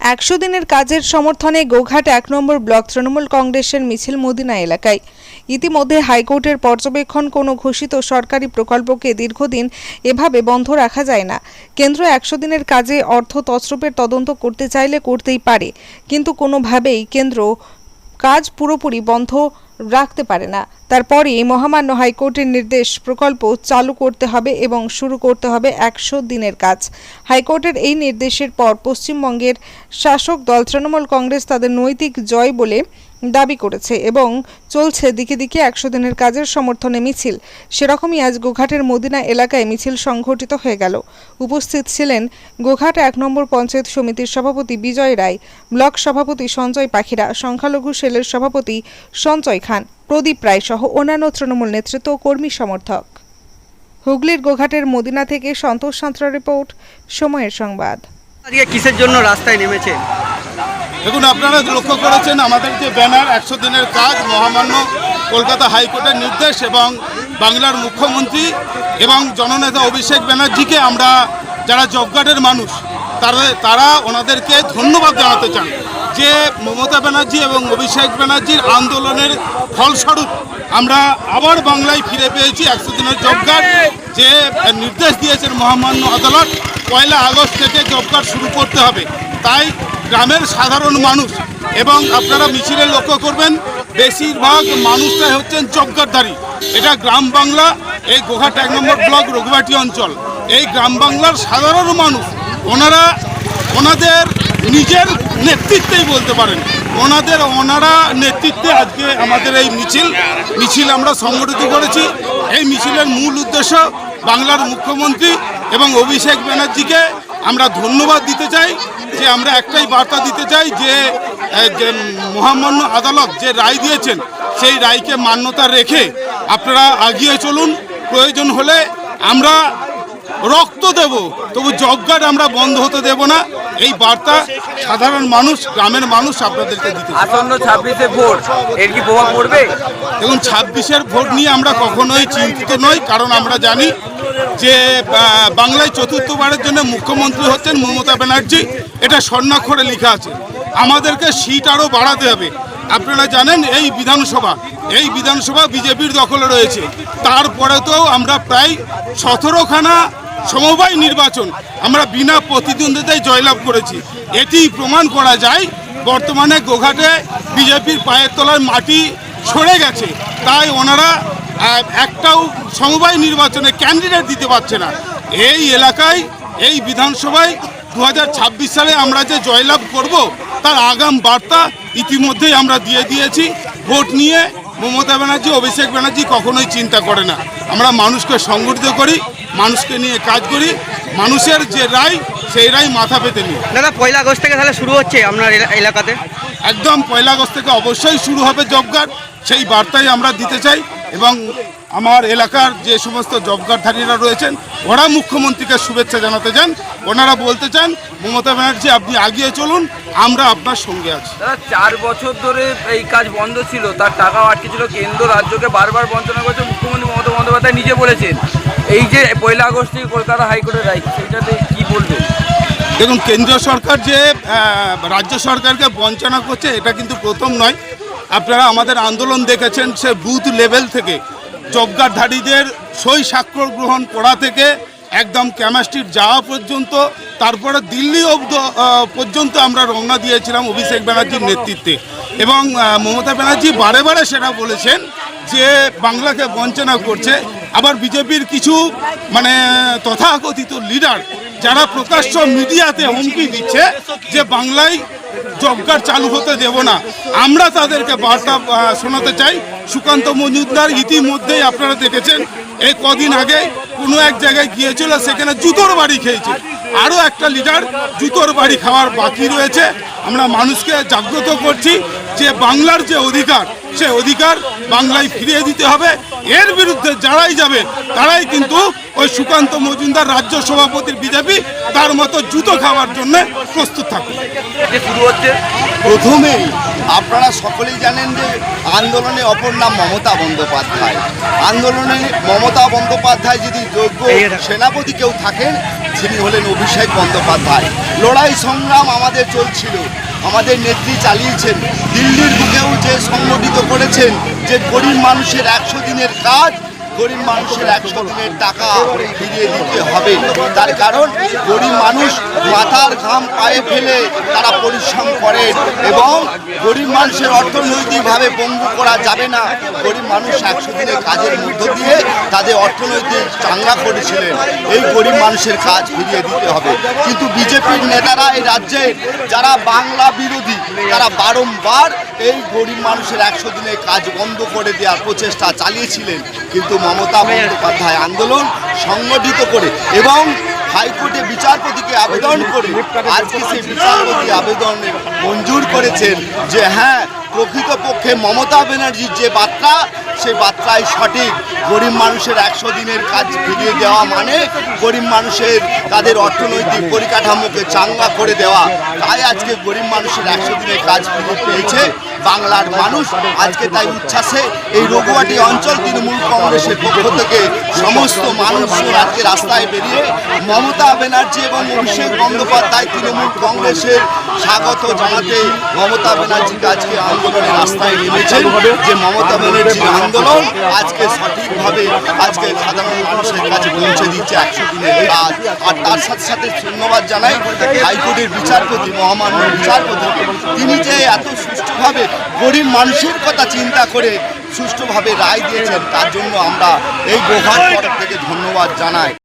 একশো দিনের কাজের সমর্থনে গোঘাট এক নম্বর ব্লক তৃণমূল কংগ্রেসের মিছিল মদিনা এলাকায়। ইতিমধ্যে হাইকোর্টের পর্যবেক্ষণ কোনো ঘোষিত সরকারি প্রকল্পকে দীর্ঘদিন এভাবে বন্ধ রাখা যায় না। কেন্দ্র একশো দিনের কাজে অর্থ তছরূপের তদন্ত করতে চাইলে করতেই পারে। কিন্তু কোনোভাবেই কেন্দ্র কাজ পুরোপুরি বন্ধ রাখতে পারে না। তারপরে মহামান্য হাইকোর্টের নির্দেশ প্রকল্প চালু করতে হবে এবং শুরু করতে হবে একশো দিনের কাজ। হাইকোর্টের এই নির্দেশের পর পশ্চিমবঙ্গের শাসক দল তৃণমূল কংগ্রেস তাদের নৈতিক জয় বলে দাবি করেছে এবং চলছে দিকে দিকে একশো দিনের কাজের সমর্থনে মিছিল। সেরকমই আজ গোঘাটের মদিনা এলাকায় মিছিল সংঘটিত হয়ে গেল। উপস্থিত ছিলেন গোঘাট এক নম্বর পঞ্চায়েত সমিতির সভাপতি বিজয় রায়, ব্লক সভাপতি সঞ্জয় পাখিরা, সংখ্যালঘু সেলের সভাপতি সঞ্জয় খান, প্রদীপ রায় সহ অন্যান্য তৃণমূল নেতৃত্ব কর্মী সমর্থক। হুগলির গোঘাটের মদিনা থেকে সন্তোষ সাঁতরা রিপোর্ট, সময়ের সংবাদ। কিসের জন্য রাস্তায় নেমেছে দেখুন, আপনারা লক্ষ্য করেছেন আমাদের যে ব্যানার, একশো দিনের কাজ, মহামান্য কলকাতা হাইকোর্টের নির্দেশ এবং বাংলার মুখ্যমন্ত্রী এবং জননেতা অভিষেক ব্যানার্জিকে আমরা যারা জব কার্ডের মানুষ, তারা তারা ওনাদেরকে ধন্যবাদ জানাতে চান যে মমতা ব্যানার্জি এবং অভিষেক ব্যানার্জির আন্দোলনের ফলস্বরূপ আমরা আবার বাংলায় ফিরে পেয়েছি একশো দিনের জব কার্ড যে নির্দেশ দিয়েছেন মহামান্য আদালত, পয়লা আগস্ট থেকে জব কার্ড শুরু করতে হবে। তাই গ্রামের সাধারণ মানুষ এবং আপনারা মিছিলে লক্ষ্য করবেন, বেশিরভাগ মানুষটাই হচ্ছেন জবকারধারী এটা গ্রাম বাংলা, এই গোঘাট এক নম্বর ব্লক, রঘুবাটি অঞ্চল। এই গ্রাম বাংলার সাধারণ মানুষ, ওনারা ওনাদের নিজের নেতৃত্বেই বলতে পারেন। ওনাদের, ওনারা নেতৃত্বে আজকে আমাদের এই মিছিল মিছিল আমরা সংগঠিত করেছি। এই মিছিলের মূল উদ্দেশ্য বাংলার মুখ্যমন্ত্রী এবং অভিষেক ব্যানার্জিকে আমরা ধন্যবাদ দিতে চাই। যে আমরা একটাই বার্তা দিতে চাই যে মহামান্য আদালত যে রায় দিয়েছেন, সেই রায়কে মান্যতা রেখে আপনারা এগিয়ে চলুন। প্রয়োজন হলে আমরা রক্ত দেব, তবু যজ্ঞাট আমরা বন্ধ হতে দেব না। এই বার্তা সাধারণ মানুষ গ্রামের মানুষ আপনাদেরকে দিতে আসন্ন ছাব্বিশে ভোট এর কি প্রভাব পড়বে? দেখুন ছাব্বিশের ভোট নিয়ে আমরা কখনোই চিন্তিত নই কারণ আমরা জানি যে বাংলায় চতুর্থবারের জন্য মুখ্যমন্ত্রী হচ্ছেন মমতা ব্যানার্জি। এটা স্বর্ণাক্ষরে লেখা আছে। আমাদেরকে সিট আরও বাড়াতে হবে। আপনারা জানেন এই বিধানসভা এই বিধানসভা বিজেপির দখলে রয়েছে। তারপরে তো আমরা প্রায় সতেরোখানা সমবায় নির্বাচন। আমরা বিনা প্রতিদ্বন্দ্বিতায় জয়লাভ করেছি। এটি প্রমাণ করা যায়, বর্তমানে গোঘাটে বিজেপির পায়ের তলায় মাটি সরে গেছে। তাই ওনারা একটাও সমবায় নির্বাচনে ক্যান্ডিডেট দিতে পারছে না। এই এলাকায়, এই বিধানসভায় দু হাজার ছাব্বিশ সালে আমরা যে জয়লাভ করব, তার আগাম বার্তা ইতিমধ্যেই আমরা দিয়ে দিয়েছি। ভোট নিয়ে মমতা ব্যানার্জি, অভিষেক ব্যানার্জি কখনোই চিন্তা করে না। আমরা মানুষকে সংগঠিত করি মানুষকে নিয়ে কাজ করি মানুষের যে রায় সেই রায় মাথা পেতে নিই। দাদা পয়লা আগস্ট থেকে তাহলে শুরু হচ্ছে আপনার এলা- এলাকাতে? একদম পয়লা আগস্ট থেকে অবশ্যই শুরু হবে জব কার্ড সেই বার্তাই আমরা দিতে চাই এবং আমার এলাকার যে সমস্ত জব কার্ডধারীরা রয়েছেন ওরা মুখ্যমন্ত্রীকে শুভেচ্ছা জানাতে চান। ওনারা বলতে চান মমতা ব্যানার্জি আপনি আগিয়ে চলুন আমরা আপনার সঙ্গে আছি। দাদা চার বছর ধরে এই কাজ বন্ধ ছিল তার টাকাও আটকে ছিল কেন্দ্র রাজ্যকে বারবার বঞ্চনা করেছে মুখ্যমন্ত্রী মমতা বন্দ্যোপাধ্যায় নিজে বলেছেন। এই যে পয়লা আগস্ট থেকে কলকাতা হাইকোর্টের রায় সেইটাতে কি বলবেন দেখুন, কেন্দ্রীয় সরকার যে রাজ্য সরকারকে বঞ্চনা করছে, এটা কিন্তু প্রথম নয়। আপনারা আমাদের আন্দোলন দেখেছেন, সে বুথ লেভেল থেকে। জবকার্ডধারীদের সই স্বাক্ষর গ্রহণ করা থেকে একদম ক্যামাস্ট্রিট যাওয়া পর্যন্ত, তারপরে দিল্লি পর্যন্ত আমরা রওনা দিয়েছিলাম অভিষেক ব্যানার্জির নেতৃত্বে। এবং মমতা ব্যানার্জি বারে বারে সেটা বলেছেন যে, বাংলাকে বঞ্চনা করছে। আবার বিজেপির কিছু মানে তথাকথিত লিডার যারা প্রকাশ্য মিডিয়াতে হুমকি দিচ্ছে যে বাংলায় জব কার্ড চালু হতে দেব না। আমরা তাদেরকে বার্তা শোনাতে চাই। সুকান্ত মজুমদার ইতিমধ্যেই আপনারা দেখেছেন এই কদিন আগে কোনো এক জায়গায় গিয়েছিল, সেখানে জুতোর বাড়ি খেয়েছে। আরও একটা লিডার জুতোর বাড়ি খাওয়ার বাকি রয়েছে। আমরা মানুষকে জাগ্রত করছি যে বাংলার যে অধিকার, সে অধিকার বাংলায় ফিরিয়ে দিতে হবে। এর বিরুদ্ধে যারাই যাবে তারাই কিন্তু ওই সুকান্ত মজুমদার রাজ্য সভাপতির বিজেপি তার মতো জুতো খাওয়ার জন্য প্রস্তুত থাকবে। প্রথমে প্রথমেই আপনারা সকলেই জানেন যে আন্দোলনে অপর নাম মমতা বন্দ্যোপাধ্যায়। আন্দোলনে মমতা বন্দ্যোপাধ্যায় যদি যোগ্য সেনাপতি কেউ থাকেন তিনি হলেন অভিষেক বন্দ্যোপাধ্যায়। লড়াই সংগ্রাম আমাদের চলছিল। আমাদের নেত্রী চালিয়েছেন। দিল্লির বুকেও যে সংগঠিত করেছেন যে গরিব মানুষের একশো দিনের কাজ গরিব মানুষের একশো দিনের টাকা ফিরিয়ে দিতে হবে। তার কারণ গরিব মানুষ মাথার ঘাম পায়ে ফেলে তারা পরিশ্রম করেন এবং গরিব মানুষের অর্থনৈতিকভাবে পঙ্গু করা যাবে না। গরিব মানুষ একশো দিনের কাজের মধ্য দিয়ে তাদের অর্থনৈতিক চাঙ্গা করেছিলেন। এই গরিব মানুষের কাজ ফিরিয়ে দিতে হবে। কিন্তু বিজেপির নেতারা এই রাজ্যে, যারা বাংলা বিরোধী তারা বারংবার এই গরিব মানুষের একশো দিনে কাজ বন্ধ করে দেওয়ার প্রচেষ্টা চালিয়েছিলেন। কিন্তু মমতা বন্দ্যোপাধ্যায় আন্দোলন সংগঠিত করে এবং হাইকোর্টে বিচারপতিকে আবেদন করে আজকে সেই বিচারপতি আবেদন মঞ্জুর করেছেন যে হ্যাঁ প্রকৃতপক্ষে মমতা ব্যানার্জির যে বার্তা সেই বার্তাই সঠিক। গরিব মানুষের একশো দিনের কাজ ফিরিয়ে দেওয়া মানে গরিব মানুষের তাদের অর্থনৈতিক পরিকাঠামোকে চাঙ্গা করে দেওয়া। তাই আজকে গরিব মানুষের একশো দিনের কাজ ফিরিয়ে পেয়েছে। বাংলার মানুষ আজকে তাই উচ্ছ্বাসে এই রঘুয়াটি অঞ্চল তৃণমূল কংগ্রেসের পক্ষ থেকে সমস্ত মানুষ আজকে রাস্তায় বেরিয়ে মমতা ব্যানার্জি এবং অভিষেক বন্দ্যোপাধ্যায় তৃণমূল কংগ্রেসের স্বাগত জানাতে মমতা ব্যানার্জিকে আজকে আন্দোলনের রাস্তায় নেমেছেন। যে মমতা ব্যানার্জির আন্দোলন আজকে সঠিকভাবে আজকে সাধারণ মানুষের কাছে পৌঁছে দিচ্ছে একশো দিনের কাজ। আর তার সাথে সাথে ধন্যবাদ জানাই হাইকোর্টের বিচারপতি, মহামান্য বিচারপতি। তিনি যে এত সুষ্ঠুভাবে গরিব মানুষের কথা চিন্তা করে সুষ্ঠুভাবে রায় দিয়েছেন, তার জন্য আমরা এই গোহার তরফ থেকে ধন্যবাদ জানাই।